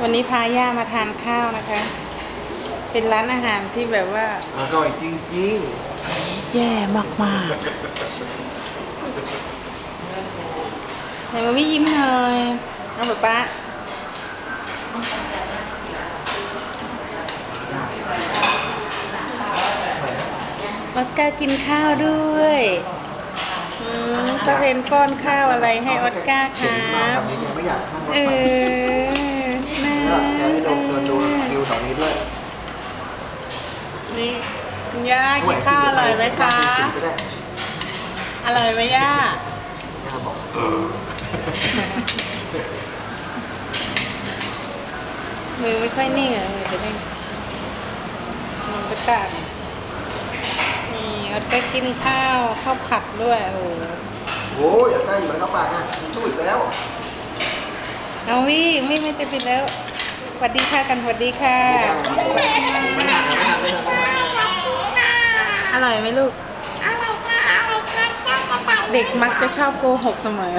วันนี้พาย่ามาทานข้าวนะคะ เป็นร้านอาหารที่แบบว่าอร่อยจริงแย่มากมากไหนมาวิยิ้มหน่อยเอาป๊าป๊าออสการ์กินข้าวด้วยอืม ก็เป็นป้อนข้าวอะไรให้ออสการ์ครับไม่อยากนั่งรถเอไฟอน่าแล้วแกได้ดมเดินดูวิวแถวนี้ด้วยนี่คุณย่ากินข้าวอร่อยไหมคะ ก็ได้อร่อยไหมย่า ย่าบอกเออมือไม่ค่อยนิ่งอะมือจะนิ่งมือประกาศนี่ ออดก็กินข้าวข้าวผัดด้วย โอ้โหโอ้ยอย่าใกล้อยู่แล้วเข้าปากนะช่วยอีกแล้ว เอาวิไม่ไม่จะปิดแล้วสวัสดีค่ะกันสวัสดีค่ะไม่นานไม่นานไม่นานไม่นานอร่อยไหมลูก เด็กมักจะชอบโกหกเสมอ